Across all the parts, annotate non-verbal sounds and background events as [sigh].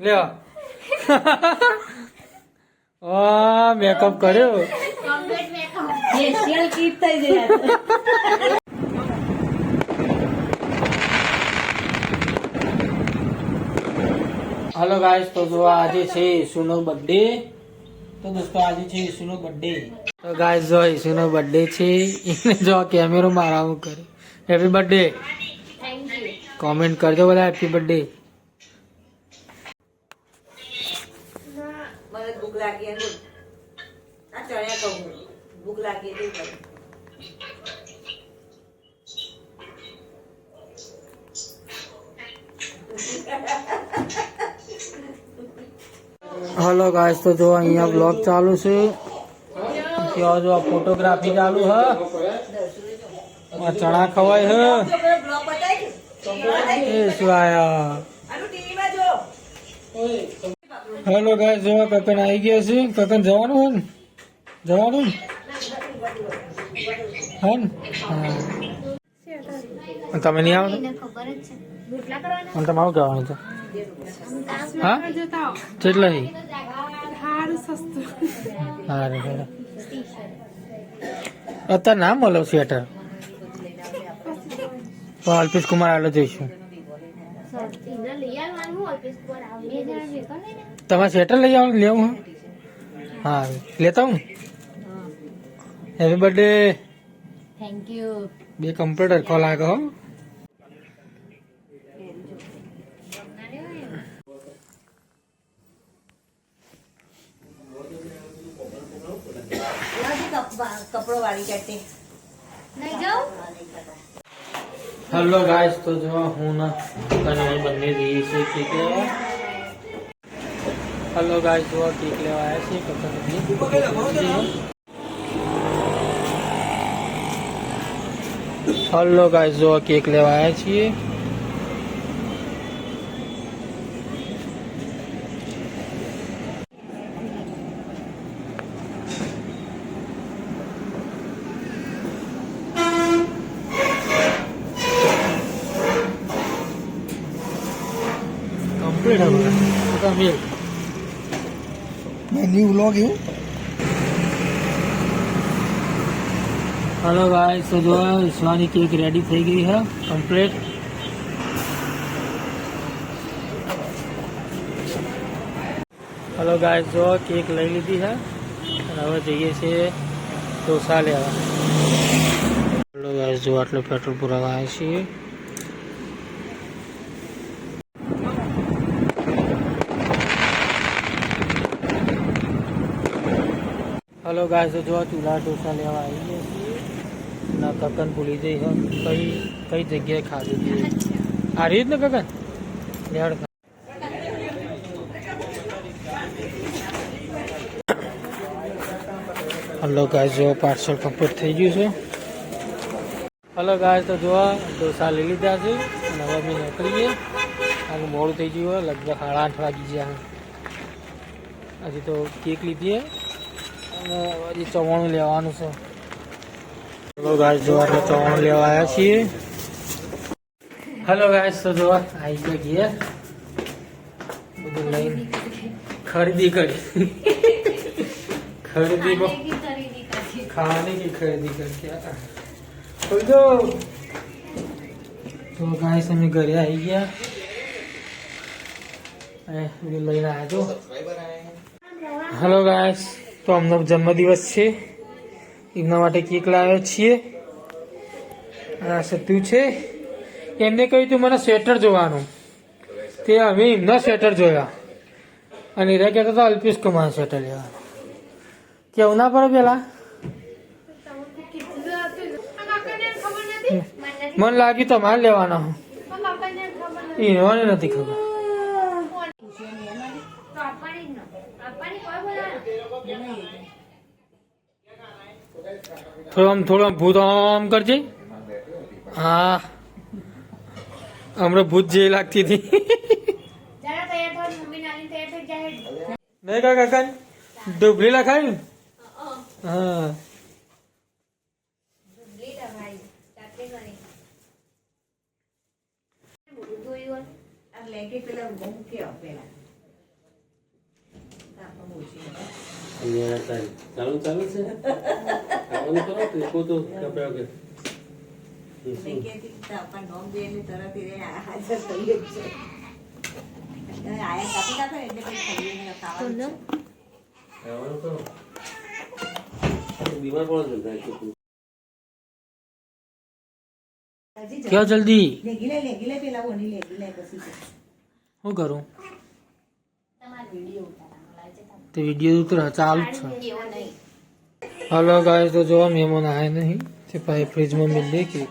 લ્યો. [laughs] ઓ મેકઅપ કર્યો. હેલો કીટ થઈ જાય હલો ગાઈસ તો જો આજે છે ઈસુનો બર્થડે તો દોસ્તો આજે છે ઈસુનો બર્થડે તો ગાઈસ જો ઈસુનો બર્થડે છે એને જો કેમેરો મારામાં કરે હેપી બર્થડે કોમેન્ટ કરજો બધા હેપી બર્થડે મને ભૂખ લાગી એમ આ ચણ્યા કહું ભૂખ લાગી એટલે કહું. હલો ગાઈસ તો જો અહીંયા બ્લોગ ચાલુ છે. ત્યાં જો ફોટોગ્રાફી ચાલુ હ ચણા ખવાય હ એ શું આયા હેલો ગાય જેવા કકન આવી ગયા છે કકન જવાનું હોય ને જવાનું? હે. ને તમે નહીં આવો ને? તમે આવું કહેવાનું છે હા? કેટલા છે અત્યારે ના મળો સ્વેટર તો અલ્પેશ કુમાર આવેલો જઈશું. તમારે સ્વેટર લઈ આવવાનું લેવું હા. હા લેતા હું હેપી બર્થડે થેન્ક યુ બે કમ્પ્યુટર કોલ લાગે હો. કપડો વાળી કાઢી હેલો ગાઈસ તો જો હું ના કને બંને જઈએ છે? લેવા હેલો ગાઈસ જો કેક લેવા આવ્યા છીએ હલો ગાય જો કેક લેવા આવ્યા છીએ. કમ્પ્લીટ હવે. તમે ન્યુ વ્લોગ એવું હેલો ભાઈ તો જો ઈશ્વાની કેક રેડી થઈ ગઈ છે કમ્પ્લીટ હેલો ગાઈસ જો કેક લઈ લીધી છે. અને હવે જઈએ છીએ ઢોસા લેવા. હેલો ગાઈસ જો આટલું પેટ્રોલ પુરાવા આવ્યા છીએ. ગાઈસ તો જો ચૂલા ઢોસા લેવા આવી ગયા છીએ ના કકન ભૂલી જઈ કઈ કઈ જગ્યાએ ખાધી હતી આ રીત ને કકન લેવડ હલો ગાય, જો પાર્સલ કમ્પ્લીટ થઈ ગયું છે. હલો ગાય, તો જો ઢોસા લઈ લીધા છે. અને હવે અમે નીકળીએ. કારણ મોડું થઈ ગયું હોય લગભગ સાડા આઠ વાગી ગયા હજી તો કેક લીધી અને ચવાણું લેવાનું છે. હેલો ગાય જો આપણે ચવાણું લેવા આવ્યા છીએ. હેલો ગાય તો જો આવી ગયા ઘેર. બધું લઈને ખરીદી કરી. ખરીદી ખાવાની કી ખરીદી કરી જો, તો ગાય અમે ઘરે આવી ગયા. લઈને આવ્યો હેલો ગાય તો અમનો જન્મદિવસ છે. એમના માટે કેક લાવ્યો છીએ. આ સત્તુ છે. એમને કહ્યું તું મને સ્વેટર જોવાનું. તે અમે એમના સ્વેટર જોયા. અને એ કહેતા હતા અલ્પેશ કુમાર સ્વેટર લેવાનું. કેવું? ના પડે પેલા. મને લાગ્યું તમારે લેવાના. ઈનોને નથી ખબર. થોડો આમ થોડો ભૂત આમ કરજે. હા. હમણાં ભૂત જેવી લાગતી હતી. નહીં કા કાકા ડુબલી ને હા. ચાલુ ચાલુ છે? ખાવાનું કરો તો એકો તો આપણા કરો બીમાર છોકરું હજી ક્યાં જલ્દી. શું કરું. તે વીડિયો તો ચાલુ જ છે હલો ગાય તો જોવા મહેમાન આવ્યા નહીં તે પછી ફ્રીજમાં મિલી કેક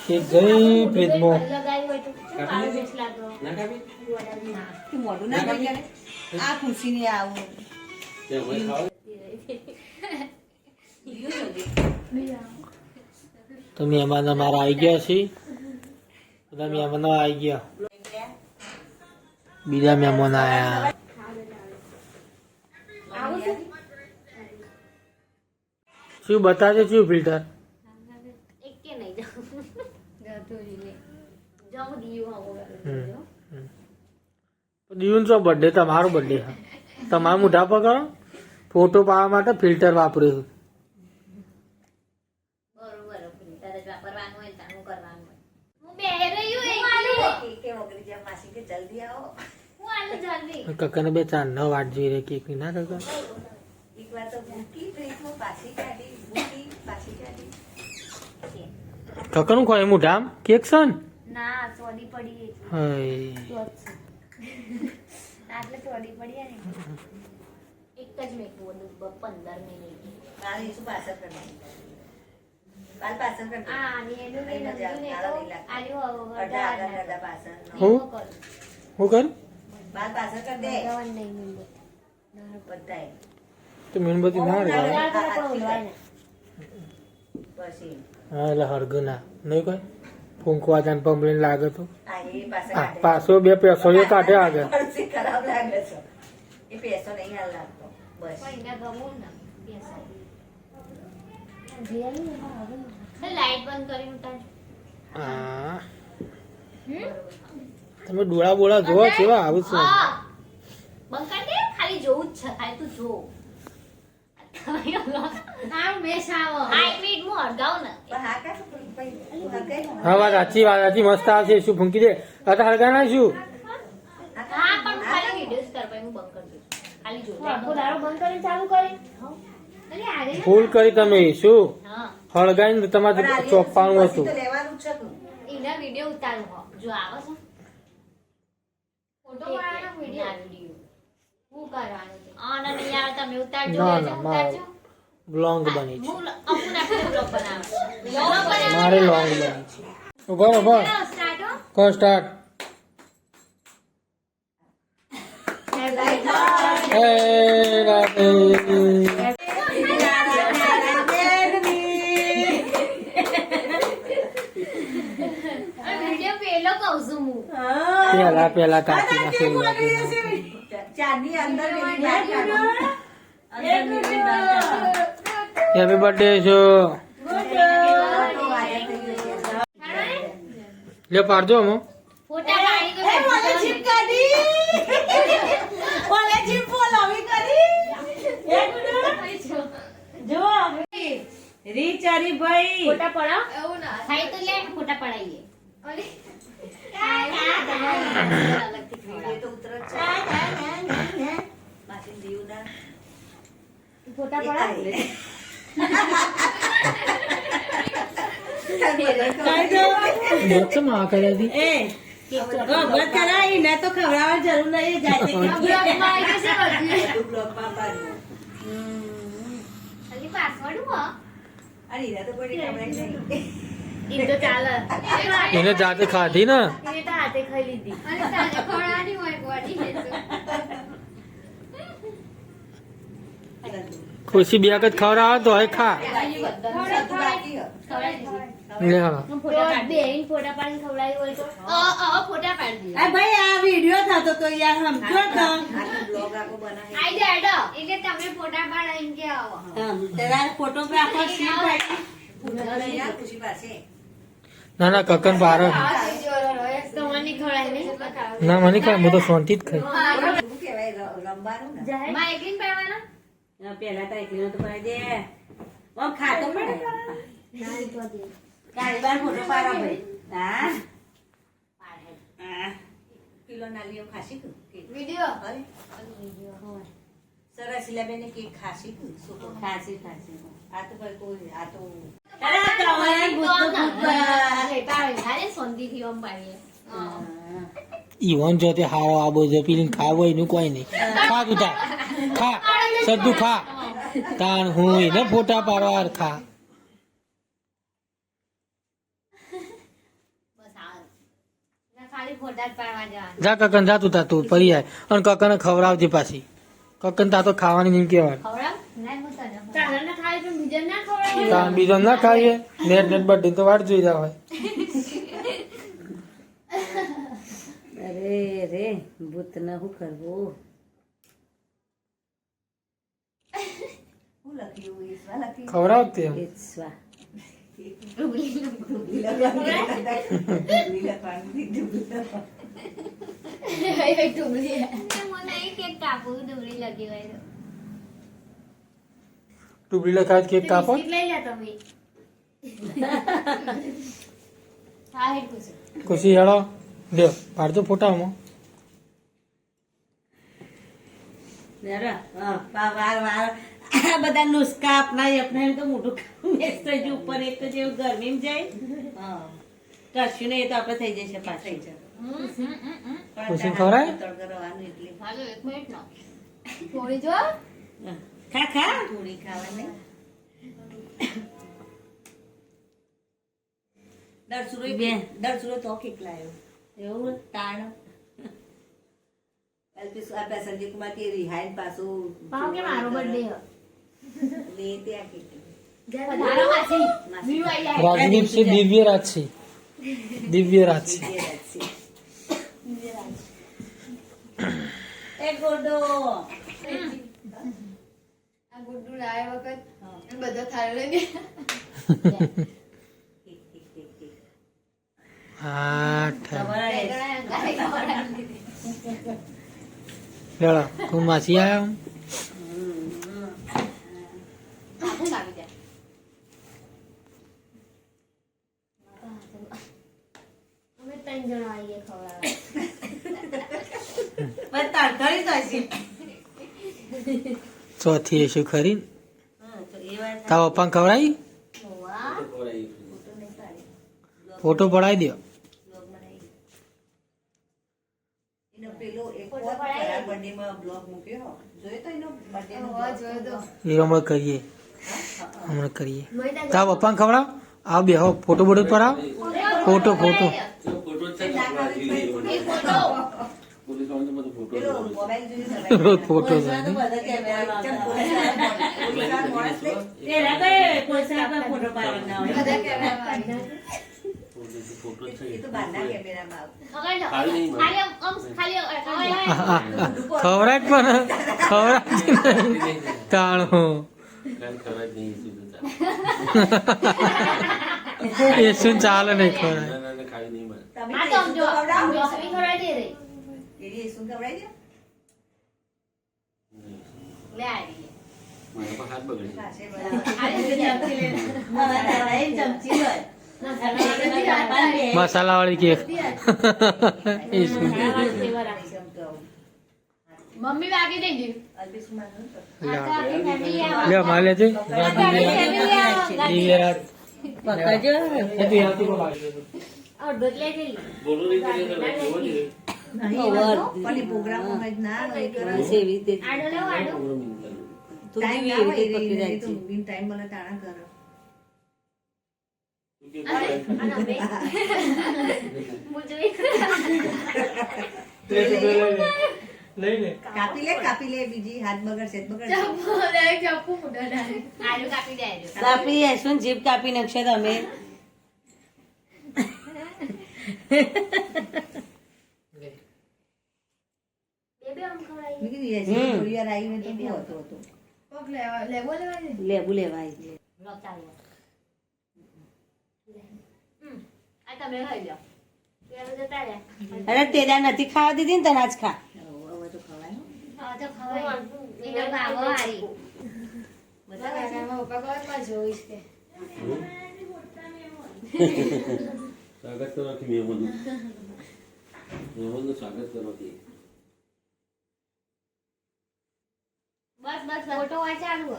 કેક ગઈ ફ્રીજમાં તો ના આવું મહેમાન અમારા આવી ગયા છે બધા મહેમાનો આવી ગયા બીજા મહેમાન આવ્યા શું બતાવજો શું ફિલ્ટર. દીવન છો બર્થડે તમારો બર્થડે હા. તમારા મોઢા પર કરો. ફોટો પાડવા માટે ફિલ્ટર વાપર્યું બરોબર ફિલ્ટર જ વાપરવાનું હોય તાનું કરવાનું હોય. હું બે રહ્યું એક આલુ કે કે ઓગળી જાય માસી કે જલ્દી આવો. હું આલુ જલ્દી. કકાને બે ચાર ન વાટ જોઈ રહી કેક ના કકા. એક વાર તો મૂકી ફ્રીજમાં પાછી કાઢી મૂકી પાછી કાઢી કકાનું ખોય એમું ઢામ? કેક છે ને ના સોડી પડી હાય. આટલે સોડી પડી ને. એક જ મેં બોલું પંદર મિનિટ કાલ ઈસુ પાછળ કરી કાલ પાછળ કરી આ આની એનું ને લાગે. આલ્યું અડધા અડધા. હું? હું કર? બાર કરી દે. નહીં. તો ના રે ને પછી. હા એટલે હળગના નહીં કોઈ? ફૂંકવા જાન પંપલીને લાગે તો. હા કાઢે. પાછો બે પેસો કાઢે આગળ. પડશે, ખરાબ લાગે છે. એ પૈસો નહીં હાલ લાગતો. બસ. પણ એને ગમવું ને બેસાય. લાઈટ બંધ કરી ઉતાર હા. તમે ડોળા બોળા જોવા કેવા આવું છે? બંધ કરી દે ખાલી જોવું જ છે ખાલી તું જો આમ બેસ આવો હાઈ મિનિટ હું વાત સાચી વાત સાચી મસ્ત આવશે શું ફૂંકી દે? આ તો હળગા ના શું હા પણ ખાલી વિડિયોઝ કર પછી હું બંધ કરી દઉં ખાલી જો આખો દારો બંધ કરીને ચાલુ કરી અરે આગે ફૂલ કરી તમે શું હા હળગાઈને તમારે ચોપવાનું હતું. તો લેવાનું જ છે તું. એના વિડિયો ઉતારું જો આવે છે. Photo video. હું કરવાનું છે? આ ના નહીં આવે તમે ઉતારજો ના, ઉતારજો લોંગ બની છે. હું બ્લોગ [laughs] મારે લોંગ બની છે. ઊભો ઊભો. સ્ટાર્ટ સ્ટાર્ટ પેલા પેલા કાપી નાખેલું ચાની અંદર હેપી બર્થડે છો. લે પાડજો અમો પાડી ફોટા પડાવ એવું ના થાય તો લે ફોટા પડાઈએ એ તો નહીં જ છે. માસી દીવડા. ફોટા એ પડાવ આઈ લે. વચ્ચે માં કર્યા હતી બધું. બ્લોગમાં પાડ્યું. ખાલી પાસવર્ડ અરે તો પડી કપડાં તો ચાલે. એને જાતે ખાધી ને? એ તો હાથે ખાઈ લીધી. અને સાંજે ખવડાવવાની હોય બોડી ખુશી બે વખત ખવડાવે તો હવે ખા. બધું બાકી હે. લે હવે ફોટા બેન ફોટા પાડીને ખવડાવી હોય તો. અ અ ફોટા પાડી દે ભાઈ આ વિડિયો થતો તો યાર સમજો તો. આખો બ્લોગ આખો બનાવી. આઈ જાય એડો એટલે તમે ફોટા પાડીને કે આવો. તારા ફોટોગ્રાફર ના ના કકન પાર ના મને ખાય હું તો શાંતિ જ ખાઈ? પેલા તો એકલીનો તો પડાઈ દે ખાતો પડે કાળી બાર ફોટો પાડો ભાઈ હા હા. કિલો નાલીઓ ખાસી. વીડિયો અરે, સરસ ખાસી કુ ખાસી ખાસી આ તો ભાઈ કોઈ આ તો અરે આ ભૂત ભૂત બના. અરે શાંતિથી આમ પાડીએ હા. હા. ઈવન જો તે હારો આબો જો પીલીન ખાવો એનું કોઈ નહીં. ખા તું ખા. સદ્દુ ખા. તાણ હું એને ફોટા પાડવા ખા. બસ આવે ના ખાલી ફોટા જ પાડવા જવાના. જા કકન જા તું તાર તું પરી જાય અને કકને ખવડાવજે પાછી. કકન તા તો ખાવાની નહીં કહેવાય. તાણ બીજો ના ખાઈએ. નેટ નેટ બધી તો વાટ જોઈ જાવ અરે રે ભૂત ને શું કરવું? ખવડાવ તે એ ડુબલી કેક લગી હોય તો. લખાય કેક કાપો? લઈ લે તમે. હા હેડ કુસુમ ખુશી હેડો. લ્યો પાડજો ફોટામાં. બધા નુસ્ખા અપનાવી અપનાવી તો મોટું કામ ઉપર એક તો જેવું ગરમીમાં જાય. હા. કશું નહીં એ તો આપણે થઈ જશે પાછું. થઈ જાય ખુશી એટલે હાલો એક મિનિટ નો થોડી જો ખા ખા થોડી ખાવાની દર સુરો બે. દર સુરો તો કેક લાયો એવું તાણ અલ્પેશ આપણા સંજય કુમાર કે રિહાઈન પાછું પાવ કે મારો બર્થડે લે કેક રાજદીપ છે દિવ્ય રાજ છે દિવ્ય રાજ છે જે રાત છે. એ ગોડો આ લાયા વખત બધો થાળો. આઠ હે. માસી આવ્યા. ત્રણ જણા આવીએ ખવડાવવા પણ ચોથી હશે ખરી તાવ તો એ વાત તારા પપ્પાને ખવડાવી? ફોટો પડાવી દો એ હમણાં કરીએ. હમણાં કરીએ. તાવ પપ્પાને ખવડાવ. આવ બે હો ફોટો બોટો પડાવ. ફોટો ફોટો ફોટો છે ને આપણે હજી લઈએ. એક ફોટો પોલીસ વાળાને બધું ફોટો પેલો લેવાનો. મોબાઈલ જોઈને [laughs] રોજ ફોટો [laughs] જ પણ ખવડાવ [laughs] તાણું. એ શું ચાલે નહીં રે. એરી ઈસું ખવડાવી દે. નહીં. લે આવી. મારા પર હાથ બગડે બધા. મસાલા વાળી કેક મમ્મી વાગી દેજો. લે માલે છે. દિવ્ય રાજ પકડજો. એ તો યાદથી બોલાવી દે. અડધો જ લઈ ગયેલી. બોલો [laughs] કાપી લે કાપી લે બીજી હાથ બગડશે છે કાપી દે લેશું જીભ કાપી નાખશે તમે [laughs] બે બે આમ ખવડાવી. મેં કીધું એસી ઘોડિયાર આવીને તો બહુ હતો હતો. કોક લેવા- લેવો લેવા દે. લેબુ. અરે તેડા નથી ખાવા દીધી ને તને આજ ખા સ્વાગત બધા સ્વાગત મહેમાનનું બસ બસ ફોટો આ ચાલુ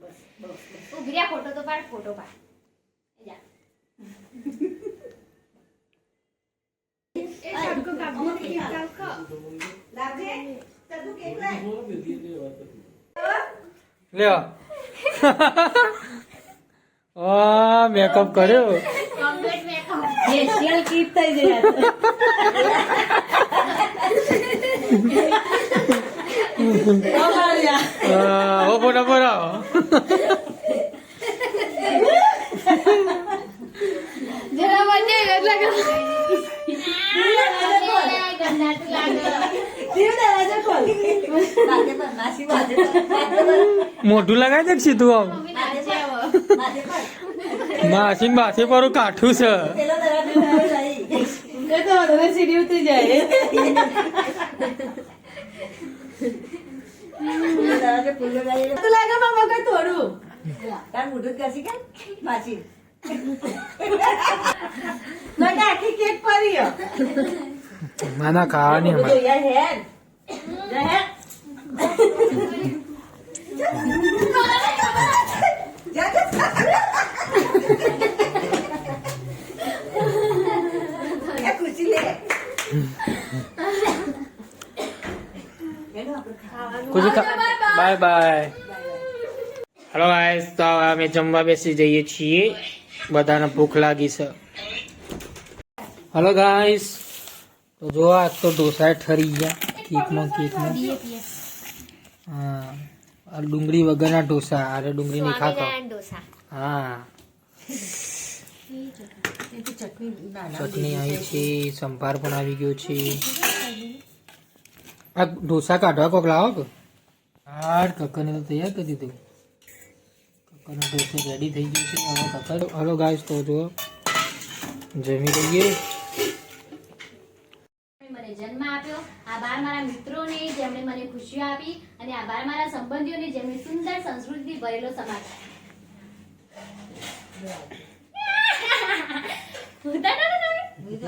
બસ બસ. રહ્યા ફોટો તો પાડ ફોટો પાડ. લ્યો. [laughs] આ મેકઅપ કર્યો. ફેશિયલ કીટ થઈ જાય [laughs] આ તો. અમાર્યા. આ, ઓ ફોટો પડાવો એ ગંધાતું લાગે. શિવ દરવાજો ખોલ. માથે પર માસી માથે પર માથે પર મોઢું લગાવી દે સીધું આમ માસી માથે પર કાઠું છે તો સીડી ઉતરી જાય પેલો દરવાજો ખુલ્લો લાવી તો લાગે મામા કઈ થોડું તાર મોઢું જ ઘસી કે માસી ના. ના ના ખાવાની મોઢું અમારે જોઈએ હેડ જા હેડ જા જા. એ ખુશી લે હેડો આપણે ખાવાનું કુછ બાય બાય હલો ગાઈસ તો હવે અમે જમવા બેસી જઈએ છીએ. બધાને ભૂખ લાગી છે. હલો ગાઈસ તો જો આજ તો ઢોસા ઠરી ગયા. કેકમાં કેકમાં. હા. ડુંગળી વગરના ઢોસા. અરે ડુંગળી નહીં ખાતો. હા. ચટણી આવી છે. સંભાર પણ આવી ગયો છે. આ ઢોસા કાઢવા કોક લાવો કે હાર કક્કરને તો તૈયાર કરી દીધું. કક્કરનો ઢોસો રેડી થઈ ગયો છે. હવે કક્કર હલો ગાઈસ તો જો જમી લઈએ. મને જન્મ આપ્યો. આભાર મારા મિત્રોને જેમણે મને ખુશીઓ આપી અને આભાર મારા સંબંધીઓને જેમણે સુંદર સંસ્કૃતિથી ભરેલો સમાજ [laughs]